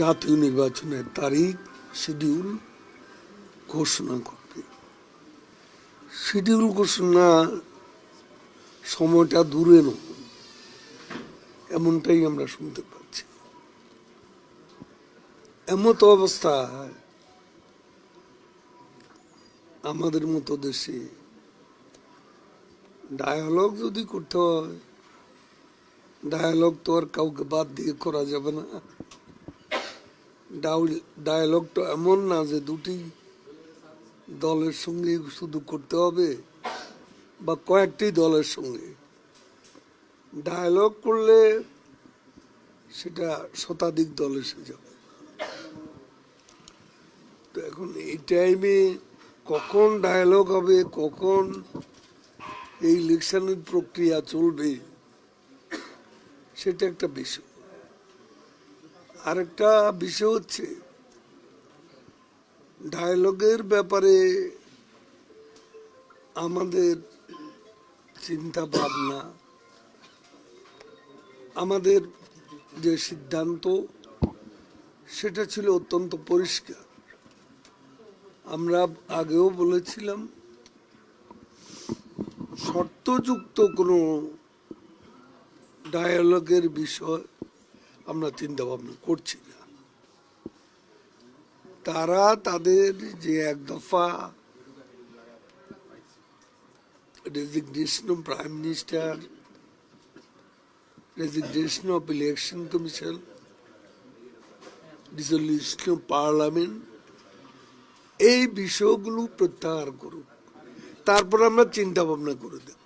জাতীয় নির্বাচনের তারিখ, শিডিউল ঘোষণা করবে শিডিউল ঘোষণা সময়টা দূরে নয়, এমনটাই আমরা শুনতে পাচ্ছি। এমত অবস্থা আমাদের মতো দেশে ডায়ালগ যদি করতে হয় ডায়ালগ তো আর কাউকে বাদ দিয়ে করা যাবে না। ডায়ালগ তো এমন না যে দুটি দলের সঙ্গে শুধু করতে হবে বা কয়েকটি দলের সঙ্গে। ডায়ালগ করলে সেটা শতাধিক দল এসে যাবে। তো এখন এই টাইমে কখন ডায়ালগ হবে, কখন এই ইলেকশনের প্রক্রিয়া চলবে, সেটা একটা বিষয়। আরেকটা বিষয় হচ্ছে ডায়ালগের ব্যাপারে আমাদের চিন্তা ভাবনা আমাদের যে সিদ্ধান্ত, সেটা ছিল অত্যন্ত পরিষ্কার। আমরা আগেও বলেছিলাম, শর্তযুক্ত কোনো ডায়ালগের বিষয় আমরা চিন্তা ভাবনা করছি না। তারা তাদের যে এক দফা resignation of prime minister resignation of election commission dissolution of parliament এই বিষয়গুলো প্রত্যাহার করুক। তারপর আমরা চিন্তা ভাবনা করে দেব।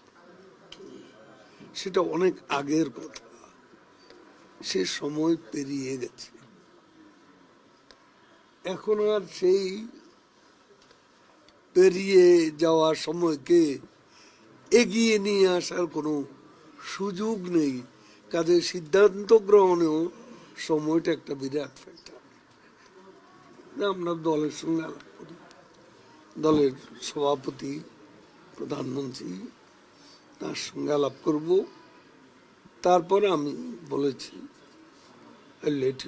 সেটা অনেক আগের কথা। সে সময় পেরিয়ে গেছে। এখন আর সেই পেরিয়ে যাওয়া সময়কে এগিয়ে নিয়ে আসার কোনো সুযোগ নেই। কাজে সিদ্ধান্ত গ্রহণেও সময়টা একটা বিরাট ফ্যাক্টর আমরা দলের সঙ্গে আলাপ করি। দলের সভাপতি, প্রধানমন্ত্রী, তার সঙ্গে আলাপ করব। তারপরে আমি বলেছি লেট